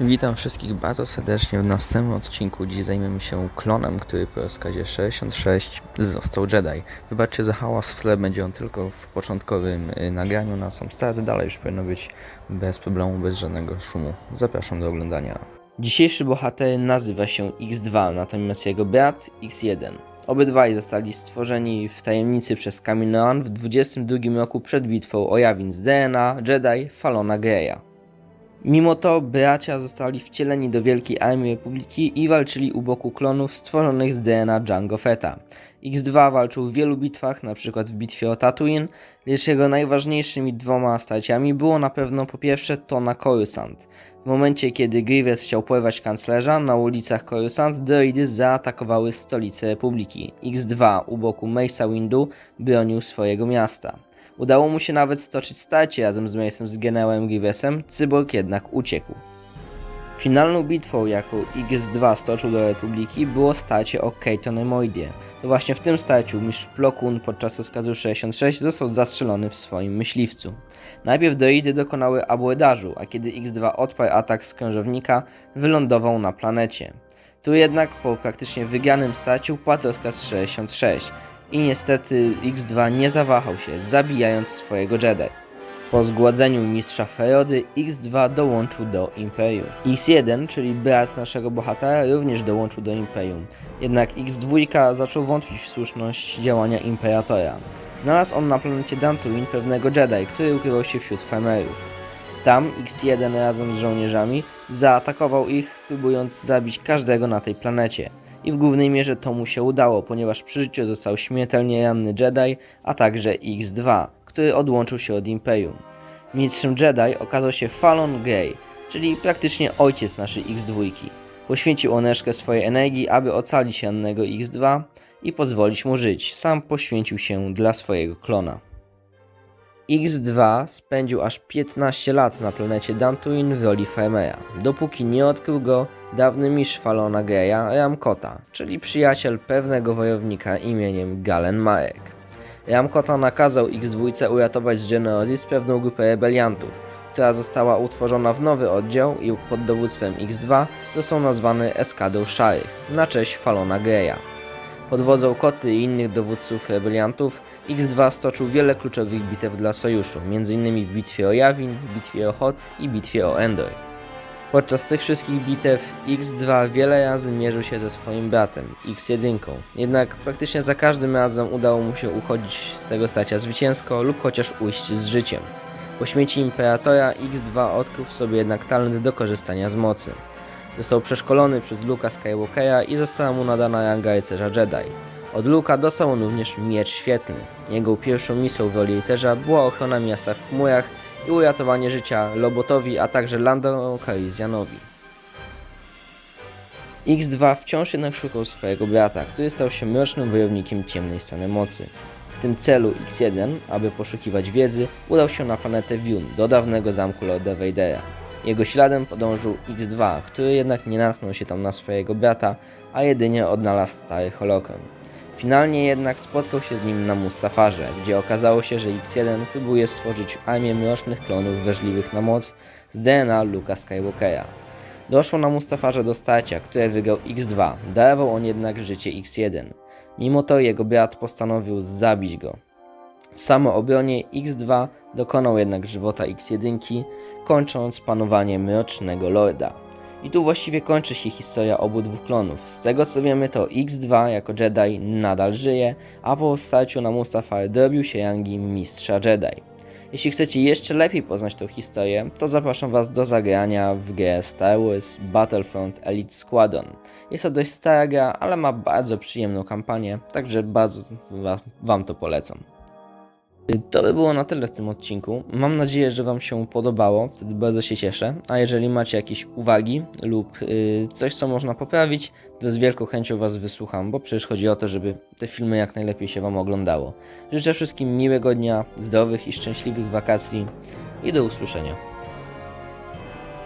Witam wszystkich bardzo serdecznie w następnym odcinku. Dziś zajmiemy się klonem, który po rozkazie 66 został Jedi. Wybaczcie za hałas w tle, będzie on tylko w początkowym y, nagraniu na sam start, dalej już powinno być bez problemu, bez żadnego szumu. Zapraszam do oglądania. Dzisiejszy bohater nazywa się X2, natomiast jego brat X1. Obydwaj zostali stworzeni w tajemnicy przez Kaminoan w 22 roku przed bitwą o Jawin z DNA Jedi Falona Greya. Mimo to bracia zostali wcieleni do Wielkiej Armii Republiki i walczyli u boku klonów stworzonych z DNA Jango Fetta. X2 walczył w wielu bitwach, np. w bitwie o Tatooine, lecz jego najważniejszymi dwoma starciami było na pewno po pierwsze to na Coruscant. W momencie kiedy Grievous chciał porwać kanclerza, na ulicach Coruscant droidy zaatakowały stolicę Republiki. X2 u boku Mace'a Windu bronił swojego miasta. Udało mu się nawet stoczyć starcie razem z Mace'em z generałem Grievousem, Cyborg jednak uciekł. Finalną bitwą, jaką X2 stoczył do Republiki, było starcie o Keiton Emoidie. To właśnie w tym starciu mistrz Plo Koon podczas rozkazu 66 został zastrzelony w swoim myśliwcu. Najpierw droidy dokonały abordażu, a kiedy X2 odparł atak z wylądował na planecie. Tu jednak po praktycznie wygranym starciu padł rozkaz 66 i niestety X2 nie zawahał się, zabijając swojego Jedi. Po zgładzeniu mistrza Ferody, X2 dołączył do Imperium. X1, czyli brat naszego bohatera, również dołączył do Imperium. Jednak X2 zaczął wątpić w słuszność działania Imperatora. Znalazł on na planecie Dantooine pewnego Jedi, który ukrywał się wśród farmerów. Tam X1 razem z żołnierzami zaatakował ich, próbując zabić każdego na tej planecie. I w głównej mierze to mu się udało, ponieważ przy życiu został śmiertelnie ranny Jedi, a także X2, który odłączył się od Imperium. Mistrzem Jedi okazał się Fallon Grey, czyli praktycznie ojciec naszej X2. Poświęcił Oneszkę swojej energii, aby ocalić rannego X2 i pozwolić mu żyć. Sam poświęcił się dla swojego klona. X2 spędził aż 15 lat na planecie Dantooine w roli farmera, dopóki nie odkrył go dawny mistrz Falona Greya Ramkota, czyli przyjaciel pewnego wojownika imieniem Galen Marek. Ramkota nakazał X2 uratować z Genesis pewną grupę rebeliantów, która została utworzona w nowy oddział i pod dowództwem X2 został nazwany Eskadą Szarych na cześć Falona Greya. Pod wodzą Koty i innych dowódców rebeliantów X2 stoczył wiele kluczowych bitew dla sojuszu, m.in. w bitwie o Jawin, bitwie o Hot i bitwie o Endor. Podczas tych wszystkich bitew X2 wiele razy mierzył się ze swoim bratem, X1, jednak praktycznie za każdym razem udało mu się uchodzić z tego starcia zwycięsko lub chociaż ujść z życiem. Po śmierci Imperatora X2 odkrył w sobie jednak talent do korzystania z mocy. Został przeszkolony przez Luka Skywalkera i została mu nadana ranga rycerza Jedi. Od Luka dostał on również miecz świetlny. Jego pierwszą misją w roli rycerza była ochrona miasta w chmurach i uratowanie życia Lobotowi, a także Lando Calrissianowi. X2 wciąż jednak szukał swojego brata, który stał się mrocznym wojownikiem ciemnej strony mocy. W tym celu X1, aby poszukiwać wiedzy, udał się na planetę Vun, do dawnego zamku Lorda Vadera. Jego śladem podążył X2, który jednak nie natknął się tam na swojego brata, a jedynie odnalazł stary hologram. Finalnie jednak spotkał się z nim na Mustafarze, gdzie okazało się, że X1 próbuje stworzyć armię mrocznych klonów wrażliwych na moc z DNA Luka Skywalkera. Doszło na Mustafarze do starcia, które wygrał X2, darował on jednak życie X1. Mimo to jego brat postanowił zabić go. W samoobronie X2 dokonał jednak żywota X1, kończąc panowanie Mrocznego Lorda. I tu właściwie kończy się historia obu dwóch klonów. Z tego co wiemy to X2 jako Jedi nadal żyje, a po starciu na Mustafar dobił się rangi Mistrza Jedi. Jeśli chcecie jeszcze lepiej poznać tę historię, to zapraszam Was do zagrania w grę Star Wars Battlefront Elite Squadron. Jest to dość stara gra, ale ma bardzo przyjemną kampanię, także bardzo wa- Wam to polecam. To by było na tyle w tym odcinku. Mam nadzieję, że Wam się podobało, wtedy bardzo się cieszę. A jeżeli macie jakieś uwagi lub y, coś, co można poprawić, to z wielką chęcią Was wysłucham, bo przecież chodzi o to, żeby te filmy jak najlepiej się Wam oglądało. Życzę wszystkim miłego dnia, zdrowych i szczęśliwych wakacji i do usłyszenia.